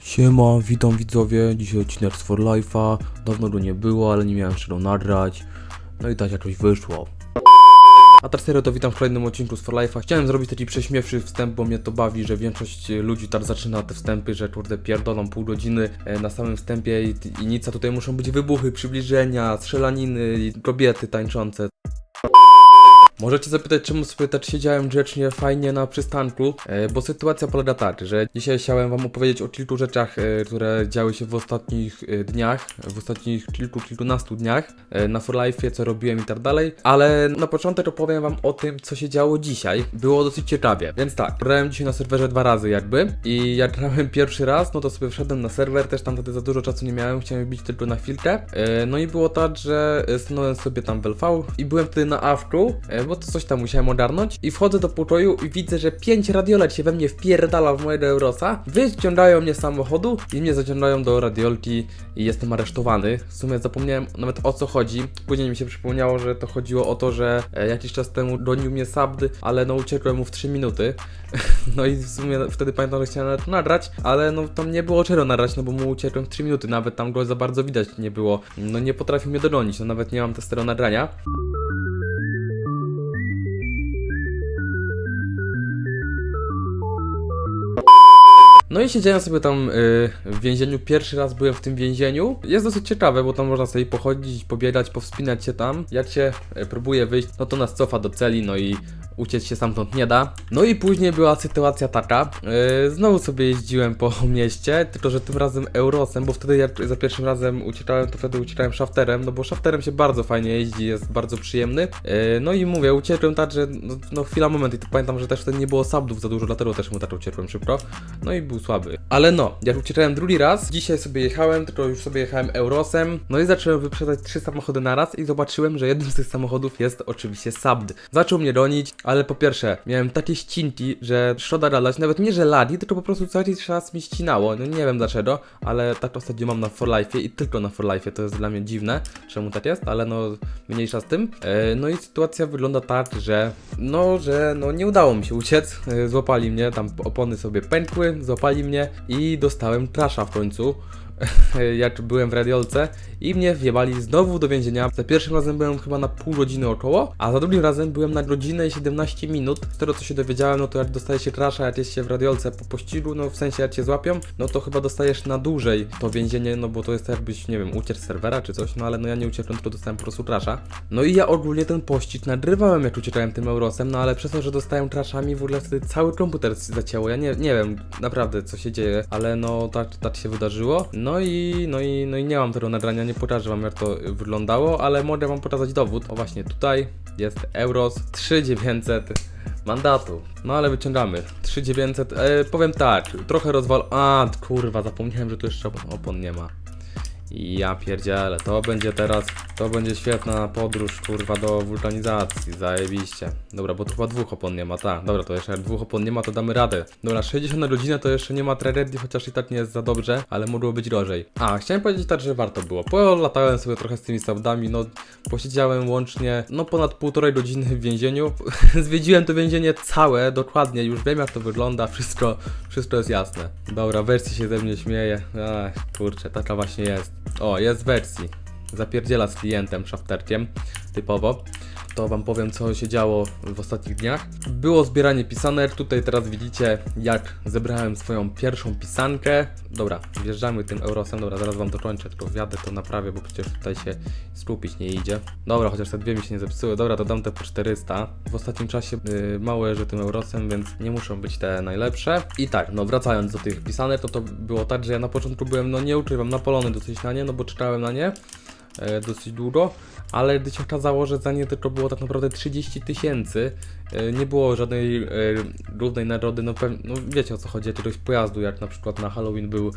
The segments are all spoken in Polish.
Siema, witam widzowie, dzisiaj odcinek z For Life'a, dawno go nie było, ale nie miałem czego nagrać, no i tak jakoś wyszło. A teraz serio to witam w kolejnym odcinku z For Life'a. Chciałem zrobić taki prześmiewszy wstęp, bo mnie to bawi, że większość ludzi tak zaczyna te wstępy, że kurde pierdolą pół godziny e, na samym wstępie i, i nic, a tutaj muszą być wybuchy, przybliżenia, strzelaniny, kobiety tańczące. Możecie zapytać, czemu sobie tak siedziałem grzecznie, fajnie na przystanku, e, bo sytuacja polega tak, że dzisiaj chciałem wam opowiedzieć o kilku rzeczach, e, które działy się w ostatnich e, dniach, w ostatnich kilku, kilkunastu dniach na For Life'ie, co robiłem i tak dalej, ale na początek opowiem wam o tym, co się działo dzisiaj. Było dosyć ciekawie, więc tak, grałem dzisiaj na serwerze dwa razy jakby i jak grałem pierwszy raz, no to sobie wszedłem na serwer, też tam wtedy za dużo czasu nie miałem, chciałem bić tylko na chwilkę, no i było tak, że stanąłem sobie tam w LV i byłem wtedy na awku, bo to coś tam musiałem ogarnąć i wchodzę do pokoju i widzę, że pięć radiolet się we mnie wpierdala w mojego Eurosa, wyciągają mnie z samochodu i mnie zaciągają do radiolki i jestem aresztowany. W sumie zapomniałem nawet o co chodzi. Później mi się przypomniało, że to chodziło o to, że e, jakiś czas temu gonił mnie Sabd, ale no uciekłem mu w 3 minuty. No i w sumie wtedy pamiętam, że chciałem nawet nagrać, ale no tam nie było czego nagrać, no bo mu uciekłem w 3 minuty, nawet tam go za bardzo widać nie było. No nie potrafił mnie dogonić, no nawet nie mam testero nagrania. No i siedziałem sobie tam y, w więzieniu. Pierwszy raz byłem w tym więzieniu. Jest dosyć ciekawe, bo tam można sobie pochodzić, pobiegać, powspinać się tam. Jak się y, próbuje wyjść, no to nas cofa do celi, no i uciec się stamtąd nie da. No i później była sytuacja taka. y, znowu sobie jeździłem po mieście, tylko że tym razem Eurosem, bo wtedy jak za pierwszym razem uciekałem, to wtedy uciekałem shafterem, no bo shafterem się bardzo fajnie jeździ, jest bardzo przyjemny. Y, no i mówię, uciekłem tak, że no, no chwila, moment i to pamiętam, że też wtedy nie było subdów za dużo, dlatego też mu tak uciekłem szybko. No i był słaby. Ale no, jak uciekałem drugi raz, dzisiaj sobie jechałem, tylko już sobie jechałem Eurosem, no i zacząłem wyprzedzać trzy samochody na raz i zobaczyłem, że jednym z tych samochodów jest oczywiście subd. Zaczął mnie gonić, ale po pierwsze, miałem takie ścinki, że szkoda gadać, nawet nie, że ladi, tylko po prostu cały czas mi ścinało, no nie wiem dlaczego, ale tak ostatnio mam na For Life'ie i tylko na For Life'ie, to jest dla mnie dziwne, czemu tak jest, ale no mniejsza z tym. E, no i sytuacja wygląda tak, że no, że no nie udało mi się uciec, e, złapali mnie, tam opony sobie pękły, złapali mnie i dostałem trasza w końcu. jak byłem w radiolce i mnie wjebali znowu do więzienia. Za pierwszym razem byłem chyba na pół godziny około, a za drugim razem byłem na godzinę i 17 minut. Z tego co się dowiedziałem, no to jak dostaje się krasza, jak jest się w radiolce po pościgu, no w sensie jak cię złapią, no to chyba dostajesz na dłużej to więzienie, no bo to jest jakbyś, nie wiem, uciec serwera czy coś, no ale no ja nie uciekłem, tylko dostałem po prostu krasza. No i ja ogólnie ten pościg nagrywałem jak uciekałem tym Eurosem, no ale przez to, że dostałem kraszami w ogóle wtedy cały komputer zacięło. Ja nie, nie wiem naprawdę co się dzieje, ale no tak, tak się wydarzyło. No i, no i, no i nie mam tego nagrania, nie pokażę wam jak to wyglądało, ale mogę wam pokazać dowód. O właśnie tutaj jest Euros 3900 mandatu. No ale wyciągamy. 3900, e, powiem tak, trochę rozwal... A, kurwa, zapomniałem, że tu jeszcze opon- nie ma. Ja pierdzielę, to będzie teraz, to będzie świetna podróż, kurwa, do wulkanizacji, zajebiście. Dobra, bo tu chyba dwóch opon nie ma, tak, dobra, to jeszcze jak dwóch opon nie ma, to damy radę. Dobra, 60 na godzinę to jeszcze nie ma tragedii, chociaż i tak nie jest za dobrze, ale mogło być gorzej. A, chciałem powiedzieć tak, że warto było. Polatałem sobie trochę z tymi saudami, no, posiedziałem łącznie, no, ponad półtorej godziny w więzieniu. Zwiedziłem to więzienie całe, dokładnie, już wiem jak to wygląda, wszystko, wszystko jest jasne. Dobra, wersji się ze mnie śmieje, Ach, kurczę, taka właśnie jest. O, jest wersji. Zapierdziela z klientem, szafterkiem, typowo. To wam powiem, co się działo w ostatnich dniach. Było zbieranie pisanek. Tutaj teraz widzicie, jak zebrałem swoją pierwszą pisankę. Dobra, wjeżdżamy tym Eurosem. Dobra, zaraz wam to kończę, tylko wjadę to naprawię, bo przecież tutaj się skupić nie idzie. Dobra, chociaż te dwie mi się nie zepsuły. Dobra, to dam te po 400. W ostatnim czasie yy, mało jeżdżę tym Eurosem, więc nie muszą być te najlepsze. I tak, no wracając do tych pisanek, to to było tak, że ja na początku byłem, no nie ukrywam, napolony dosyć na nie, no bo czytałem na nie dosyć długo, ale gdy się okazało, że za nie tylko było tak naprawdę 30 tysięcy, e, nie było żadnej e, głównej nagrody, no, no wiecie o co chodzi, jakiegoś pojazdu, jak na przykład na Halloween był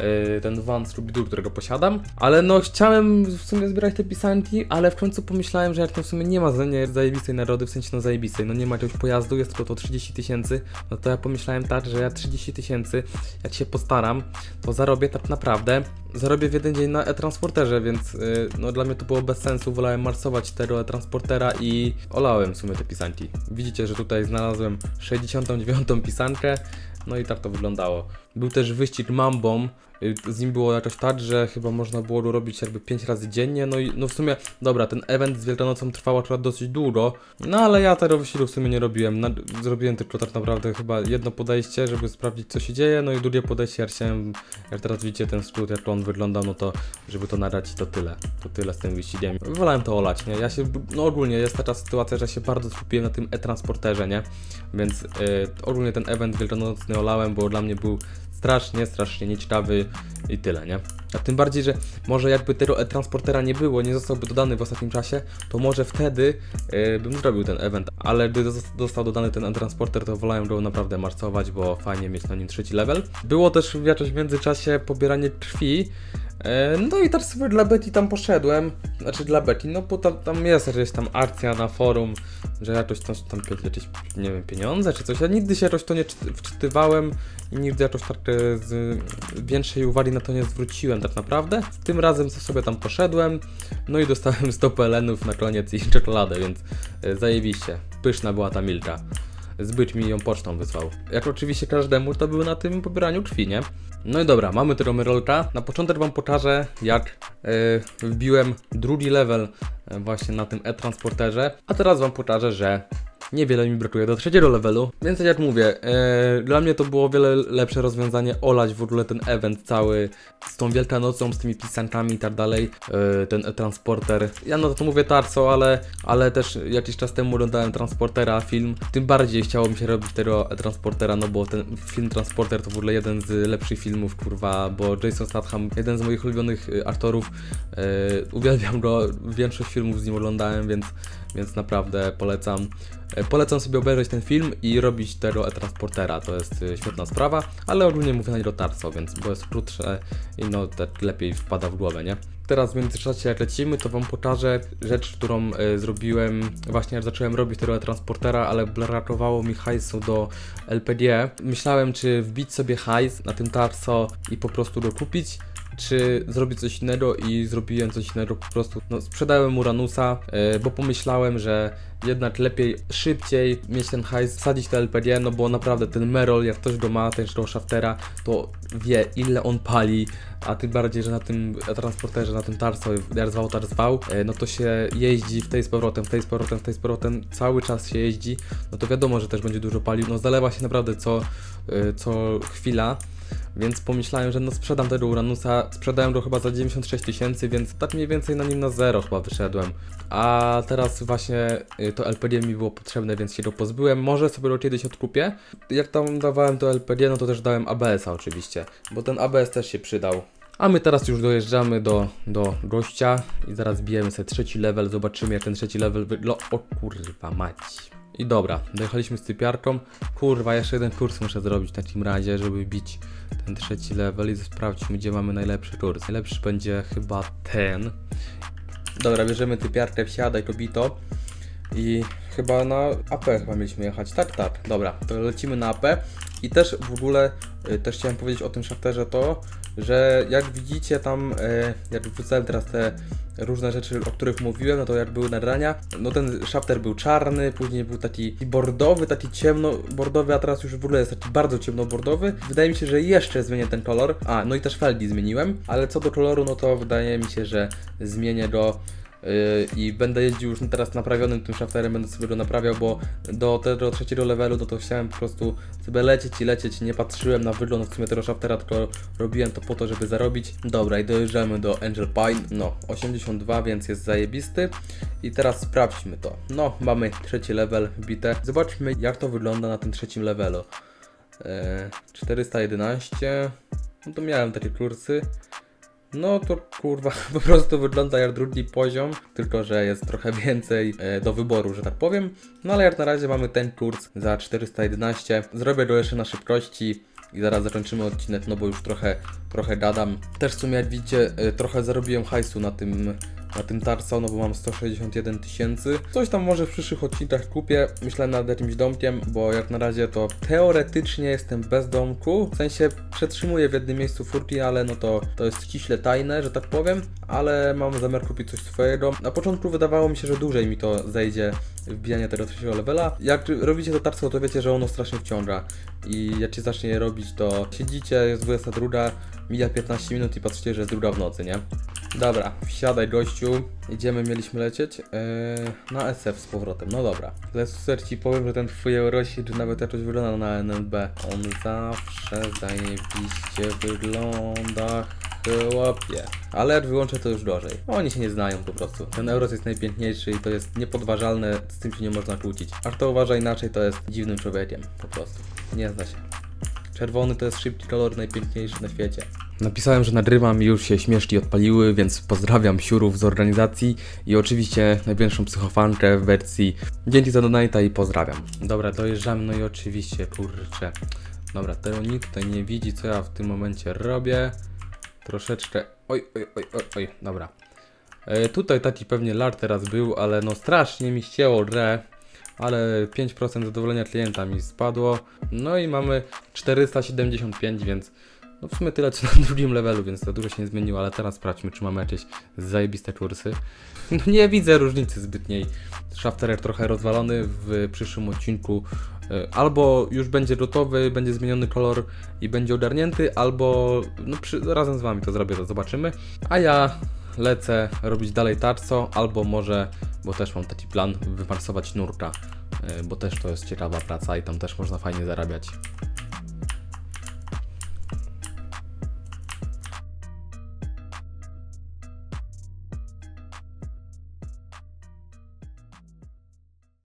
e, ten van Rubidu, którego posiadam, ale no chciałem w sumie zbierać te pisanki, ale w końcu pomyślałem, że jak to w sumie nie ma zajebistej nagrody, w sensie no zajebistej, no nie ma jakiegoś pojazdu, jest tylko to 30 tysięcy, no to ja pomyślałem tak, że ja 30 tysięcy, jak się postaram, to zarobię tak naprawdę, zarobię w jeden dzień na e-transporterze, więc y, no dla mnie to było bez sensu, wolałem marsować tego e-transportera i olałem w sumie te pisanki. Widzicie, że tutaj znalazłem 69 pisankę, no i tak to wyglądało. Był też wyścig Mambą. y, Z nim było jakoś tak, że chyba można było go robić jakby 5 razy dziennie. No i no w sumie, dobra, ten event z Wielkanocą trwał akurat dosyć długo. No ale ja tego wyścigu w sumie nie robiłem. Na, zrobiłem tylko tak naprawdę chyba jedno podejście, żeby sprawdzić co się dzieje. No i drugie podejście, ja chciałem, jak teraz widzicie ten skrót, jak on wygląda, no to żeby to nagrać i to tyle. To tyle z tym wyścigiem. Wolałem to olać, nie? Ja się, no ogólnie jest taka sytuacja, że się bardzo skupiłem na tym e-transporterze, nie? Więc y, ogólnie ten event wielkanocny olałem, bo dla mnie był strasznie, strasznie nieciekawy i tyle, nie? A tym bardziej, że może jakby tego e-transportera nie było, nie zostałby dodany w ostatnim czasie, to może wtedy y, bym zrobił ten event, ale gdy zos- został dodany ten e-transporter, to wolałem go naprawdę marcować, bo fajnie mieć na nim trzeci level. Było też w jakimś międzyczasie pobieranie krwi, E, No i też sobie dla Betty tam poszedłem, znaczy dla Betty, no bo tam, tam jest jakaś tam akcja na forum, że jakoś tam, tam jakieś, nie wiem, pieniądze czy coś, ja nigdy się jakoś to nie czyt- wczytywałem i nigdy jakoś tak e, z większej uwagi na to nie zwróciłem tak naprawdę. Tym razem sobie tam poszedłem, no i dostałem 100 pelenów na koniec i czekoladę, więc e, zajebiście, pyszna była ta milka. Zbyt mi ją pocztą wysłał. Jak oczywiście każdemu, to był na tym pobieraniu krwi, nie? No i dobra, mamy tego Myrolka. Na początek wam pokażę, jak yy, wbiłem drugi level e, właśnie na tym e-transporterze. A teraz wam pokażę, że niewiele mi brakuje do trzeciego levelu. Więc tak jak mówię, e, dla mnie to było wiele lepsze rozwiązanie olać w ogóle ten event cały z tą Wielkanocą, z tymi pisankami i tak dalej, e, ten e-transporter. Ja no to mówię Tarso, ale, ale też jakiś czas temu oglądałem Transportera film. Tym bardziej chciało mi się robić tego e-transportera, no bo ten film Transporter to w ogóle jeden z lepszych filmów, kurwa, bo Jason Statham, jeden z moich ulubionych y, aktorów, e, uwielbiam go, większość filmów z nim oglądałem, więc, więc naprawdę polecam. E, Polecam sobie obejrzeć ten film i robić tego e-transportera, to jest y, świetna sprawa, ale ogólnie mówię na Tarso, więc bo jest krótsze i no tak lepiej wpada w głowę, nie? Teraz w międzyczasie jak lecimy, to wam pokażę rzecz, którą y, zrobiłem właśnie jak zacząłem robić tego e-transportera, ale brakowało mi hajsu do LPG. Myślałem czy wbić sobie hajs na tym Tarso i po prostu go kupić, czy zrobić coś innego i zrobiłem coś innego po prostu. No, sprzedałem Uranusa, yy, bo pomyślałem, że jednak lepiej szybciej mieć ten hajs, wsadzić to LPG, no bo naprawdę ten Merol, jak ktoś go ma, ten tego shaftera, to wie ile on pali, a tym bardziej, że na tym transporterze, na tym Tarso, jak zwał, tak zwał, yy, no to się jeździ w tej z powrotem, w tej z powrotem, w tej z powrotem, cały czas się jeździ, no to wiadomo, że też będzie dużo palił, no zalewa się naprawdę co, yy, co chwila. Więc pomyślałem, że no sprzedam tego Uranusa, sprzedałem go chyba za 96 tysięcy, więc tak mniej więcej na nim na zero chyba wyszedłem. A teraz właśnie y, to LPG mi było potrzebne, więc się go pozbyłem. Może sobie go kiedyś odkupię. Jak tam dawałem to LPG, no to też dałem ABS-a oczywiście, bo ten ABS też się przydał. A my teraz już dojeżdżamy do, do gościa i zaraz bijemy sobie trzeci level, zobaczymy jak ten trzeci level wygląda. O kurwa mać. I dobra, dojechaliśmy z typiarką. Kurwa, jeszcze jeden kurs muszę zrobić w takim razie, żeby bić ten trzeci level i sprawdźmy, gdzie mamy najlepszy kurs. Najlepszy będzie chyba ten. Dobra, bierzemy typiarkę, wsiadaj, kobito. I chyba na AP chyba mieliśmy jechać. Tak, tak. Dobra, to lecimy na AP. I też w ogóle y, też chciałem powiedzieć o tym shafterze to, że jak widzicie tam, y, jak wrzucałem teraz te różne rzeczy, o których mówiłem, no to jak były nagrania, no ten shafter był czarny, później był taki bordowy, taki ciemno-bordowy, a teraz już w ogóle jest taki bardzo ciemno-bordowy. Wydaje mi się, że jeszcze zmienię ten kolor. A, no i też felgi zmieniłem, ale co do koloru, no to wydaje mi się, że zmienię go i będę jeździł już teraz naprawionym tym shafterem, będę sobie go naprawiał, bo do tego trzeciego levelu no to chciałem po prostu sobie lecieć i lecieć, nie patrzyłem na wygląd w sumie tego shaftera, tylko robiłem to po to, żeby zarobić. Dobra i dojeżdżamy do Angel Pine, no 82, więc jest zajebisty i teraz sprawdźmy to. No, mamy trzeci level wbite, zobaczmy jak to wygląda na tym trzecim levelu. Yy, 411, no to miałem takie kursy. No to kurwa, po prostu wygląda jak drugi poziom, tylko że jest trochę więcej e, do wyboru, że tak powiem. No ale jak na razie mamy ten kurs za 411. Zrobię go jeszcze na szybkości i zaraz zakończymy odcinek, no bo już trochę, trochę gadam. Też w sumie jak widzicie, e, trochę zarobiłem hajsu na tym na tym Tarso, no bo mam 161 tysięcy. Coś tam może w przyszłych odcinkach kupię. Myślę nad jakimś domkiem, bo jak na razie to teoretycznie jestem bez domku. W sensie przetrzymuję w jednym miejscu furki, ale no to, to jest ściśle tajne, że tak powiem. Ale mam zamiar kupić coś swojego. Na początku wydawało mi się, że dłużej mi to zejdzie wbijanie tego trzeciego levela. Jak robicie to Tarso, to wiecie, że ono strasznie wciąga. I jak się zacznie je robić, to siedzicie, jest 22, mija 15 minut i patrzycie, że jest druga w nocy, nie? Dobra, wsiadaj gościu. Idziemy, mieliśmy lecieć yy, na SF z powrotem. No dobra. Lesuser ci powiem, że ten twój Eurosik nawet jakoś wygląda na NNB. On zawsze zajebiście wygląda chłopie. Ale jak wyłączę to już gorzej. Oni się nie znają po prostu. Ten Euros jest najpiękniejszy i to jest niepodważalne, z tym się nie można kłócić. Aż to uważa inaczej, to jest dziwnym człowiekiem. Po prostu. Nie zna się. Czerwony to jest szybki kolor najpiękniejszy na świecie. Napisałem, że nagrywam i już się śmieszki odpaliły, więc pozdrawiam siurów z organizacji i oczywiście największą psychofankę w wersji dzięki za donata i pozdrawiam. Dobra, dojeżdżamy, no i oczywiście, kurczę. Dobra, tego nikt tutaj nie widzi, co ja w tym momencie robię. Troszeczkę... Oj, oj, oj, oj, oj, dobra. E, tutaj taki pewnie lar teraz był, ale no strasznie mi ścięło grę. Ale 5% zadowolenia klienta mi spadło. No i mamy 475, więc no w sumie tyle co na drugim levelu, więc to dużo się nie zmieniło, ale teraz sprawdźmy, czy mamy jakieś zajebiste kursy. No nie widzę różnicy zbytniej. Shafterer trochę rozwalony w przyszłym odcinku. y, Albo już będzie gotowy, będzie zmieniony kolor i będzie ogarnięty, albo no przy, razem z wami to zrobię, to zobaczymy. A ja lecę robić dalej tarco, albo może, bo też mam taki plan, wymarsować nurka, y, bo też to jest ciekawa praca i tam też można fajnie zarabiać.